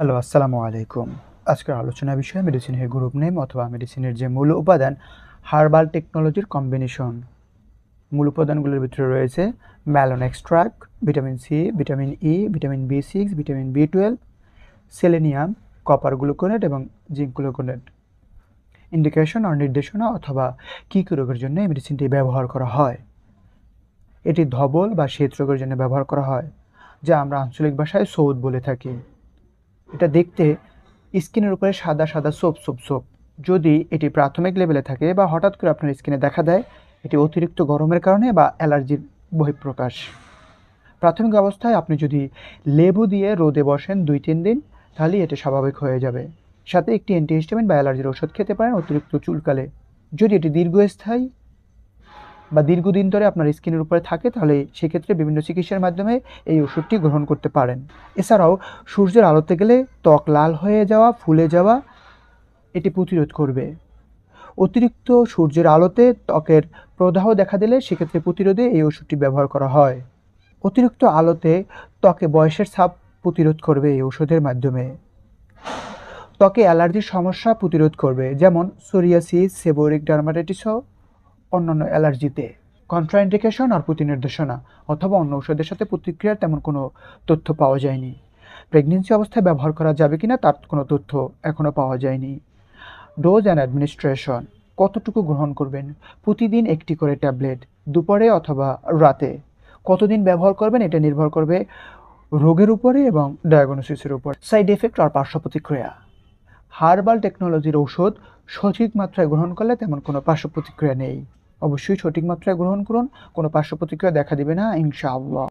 Hello, আসসালামু আলাইকুম। আজকের আলোচনা বিষয় মেডিসিনের গ্রুপ নেম অথবা মেডিসিনের যে মূল উপাদান হার্বাল টেকনোলজির কম্বিনেশন মূল উপাদানগুলোর ভিতরে রয়েছে melon extract vitamin C vitamin E vitamin B six vitamin B twelve selenium copper gluconate এবং জিঙ্ক গ্লুকোনেট ইন্ডিকেশন আর নির্দেশনা অথবা কী কী রোগের জন্য এই মেডিসিনটি ব্যবহার করা হয়? এটি ধবল বা শীত রোগের জন্য ব্যবহার করা হয়, যা আমরা আঞ্চলিক ভাষায় সৌদ বলে থাকি। এটা দেখতে স্কিনের উপরে সাদা সাদা সোপ সোপ সোপ। যদি এটি প্রাথমিক লেভেলে থাকে বা হঠাৎ করে আপনার স্কিনে দেখা দেয়, এটি অতিরিক্ত গরমের কারণে বা অ্যালার্জির বহিঃপ্রকাশ। প্রাথমিক অবস্থায় আপনি যদি লেবু দিয়ে রোদে বসেন দুই তিন দিন, তাহলেই এটি স্বাভাবিক হয়ে যাবে। সাথে একটি অ্যান্টিহিস্টামিন বা অ্যালার্জির ওষুধ খেতে পারেন অতিরিক্ত চুলকালে। যদি এটি দীর্ঘস্থায়ী বা দীর্ঘদিন ধরে আপনার স্কিনের উপরে থাকে, তাহলে সেক্ষেত্রে বিভিন্ন চিকিৎসার মাধ্যমে এই ওষুধটি গ্রহণ করতে পারেন। এছাড়াও সূর্যের আলোতে গেলে ত্বক লাল হয়ে যাওয়া, ফুলে যাওয়া, এটি প্রতিরোধ করবে। অতিরিক্ত সূর্যের আলোতে ত্বকের প্রদাহ দেখা দিলে সেক্ষেত্রে প্রতিরোধে এই ওষুধটি ব্যবহার করা হয়। অতিরিক্ত আলোতে ত্বকে বয়সের ছাপ প্রতিরোধ করবে এই ওষুধের মাধ্যমে। ত্বকে অ্যালার্জির সমস্যা প্রতিরোধ করবে, যেমন সোরিয়াসিস, সেবোরিক ডার্মাটাইটিস অন্যান্য অ্যালার্জিতে। কন্ট্রাইন্ডিকেশন আর প্রতিনির্দেশনা অথবা অন্য ঔষধের সাথে প্রতিক্রিয়ার তেমন কোনো তথ্য পাওয়া যায়নি। প্রেগনেন্সি অবস্থায় ব্যবহার করা যাবে কিনা তার কোনো তথ্য এখনও পাওয়া যায়নি। ডোজ অ্যান্ড অ্যাডমিনিস্ট্রেশন কতটুকু গ্রহণ করবেন? প্রতিদিন একটি করে ট্যাবলেট, দুপুরে অথবা রাতে। কতদিন ব্যবহার করবেন এটা নির্ভর করবে রোগের উপরে এবং ডায়াগনোসিসের উপর। সাইড এফেক্ট আর পার্শ্ব প্রতিক্রিয়া। হার্বাল টেকনোলজির ঔষধ সঠিক মাত্রায় গ্রহণ করলে তেমন কোনো পার্শ্ব প্রতিক্রিয়া নেই। অবশ্যই সঠিক মাত্রায় গ্রহণ করুন কোনো পার্শ্ব প্রতিক্রিয়া দেখা দেবে না ইনশাআল্লাহ।